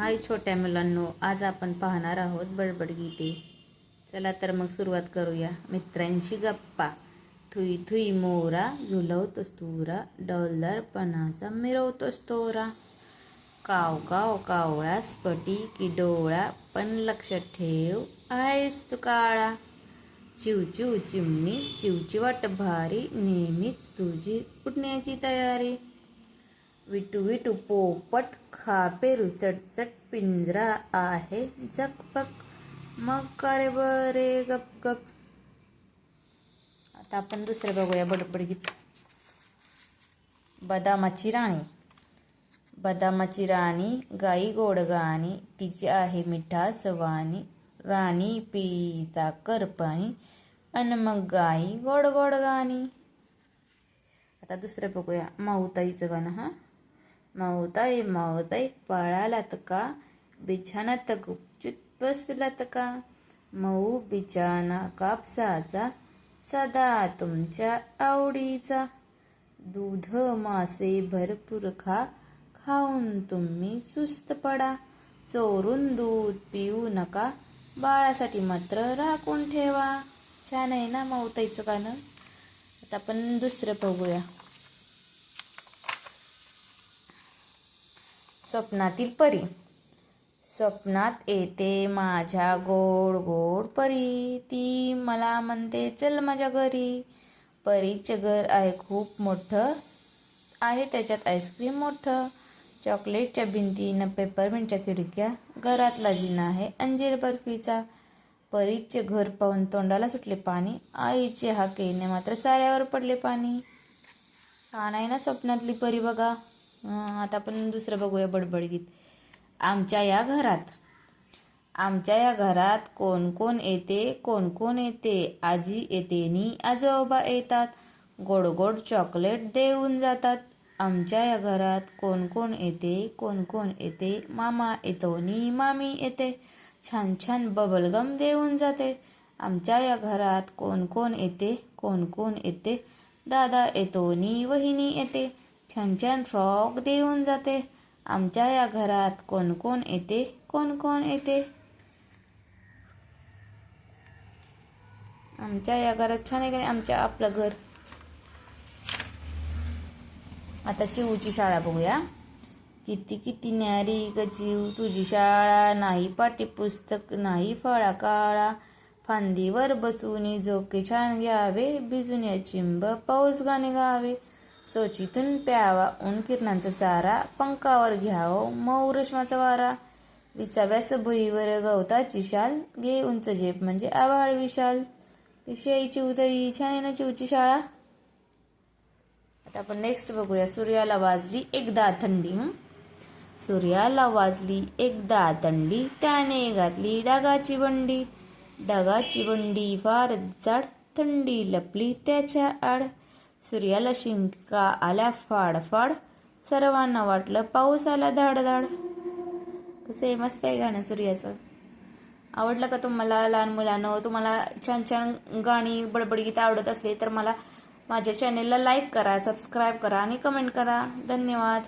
हाय छोट्या मुलांनो आज आपण पाहणार आहोत बडबड गीते. चला तर मग सुरुवात करूया. मित्रांशी गप्पा. थुई थुई मोरा झुलवतोस तुरा डौलदारपणाचा मिरवतोस तोरा. काव काव कावळा स्पटी की डोळा पण लक्षात ठेव आहेस तू काळा. चिव चिव चिमणी चिवची वाट भारी नेहमीच तुझी उठण्याची तयारी. विटू विटू पोपट खापे चटचट पिंजरा आहे. झकपक मग कारे बरे गप गप. आता आपण दुसरं बघूया बडबड गीत. बदामाची राणी. बदामाची राणी गाई गोड गाणी तिची आहे मिठा सवानी राणी पिता करपाणी अन मग गाई गोड गोड गाणी. आता दुसरं बघूया माऊताईचं गाणं हां. माऊताई माऊताई पळालात का बिछानात गुपचूप बसलात का मऊ बिछाना कापसाचा सदा तुमच्या आवडीचा. दूध मासे भरपूर खा खाऊन तुम्ही सुस्त पडा. चोरून दूध पिऊ नका बाळासाठी मात्र राखून ठेवा. छान आहे ना माऊताईचं गाणं? आता आपण दुसरं बघूया. स्वप्नातील परी. स्वप्नात येते माझ्या गोड गोड परी. ती मला म्हणते चल माझ्या घरी. परीचे घर आहे खूप मोठं आहे त्याच्यात आईस्क्रीम मोठं. चॉकलेटच्या भिंतीनं पेपरमिंटच्या खिडक्या घरातला जिना आहे अंजीर बर्फीचा. परीचे घर पाहून तोंडाला सुटले पाणी. आईचे हाकेने मात्र साऱ्यावर पडले पाणी. छान आहे ना स्वप्नातली परी बघा. आता आपण दुसरं बघूया बडबडगीत आमच्या या घरात आमच्या या घरात कोण कोण येते कोण कोण येते आजी येते नी आजोबा येतात. गोड गोड चॉकलेट देऊन जातात. आमच्या या घरात कोण कोण येते कोण कोण येते मामा येतो नी मामी येते. छान छान बबलगम देऊन जाते. आमच्या या घरात कोण कोण येते कोण कोण येते दादा येतो नी वहिनी येते. छान छान फ्रॉक देऊन जाते. आमच्या या घरात कोण कोण येते? कोण कोण येते? आमच्या या घरात छान आहे का नाही? आमच्या आपलं घर. आता चिऊची शाळा बघूया. किती किती न्यारी ग चिव तुझी शाळा नाही पाठ्यपुस्तक नाही फळा काळा फांदीवर बसून झोके छान घ्यावे. भिजून या चिंब पाऊस गाणे गावे. सोचीतून प्यावा ऊन किरणांचा चारा पंखावर घ्यावं मऊ रेशमाचा वारा. विसाव्यास भुईवर गवताची शाल घे उंच झेप म्हणजे आभाळ विशाल. विषयी उदयी छान आहे ना चिवची शाळा. आता आपण नेक्स्ट बघूया. सूर्याला वाजली एकदा थंडी सूर्याला वाजली एकदा थंडी त्याने घातली डागाची बंडी. डागाची बंडी फार जाड थंडी लपली त्याच्या आड. सूर्याला शिंका आल्या फाडफाड. सर्वांना वाटलं पाऊस आला धाडधाड. कसं आहे? मस्त आहे गाणं सूर्याचं. आवडलं का तुम्हाला? लहान मुलांना तुम्हाला छान छान गाणी बडबड आवडत असली तर मला माझ्या चॅनेलला लाईक करा सबस्क्राईब करा आणि कमेंट करा. धन्यवाद.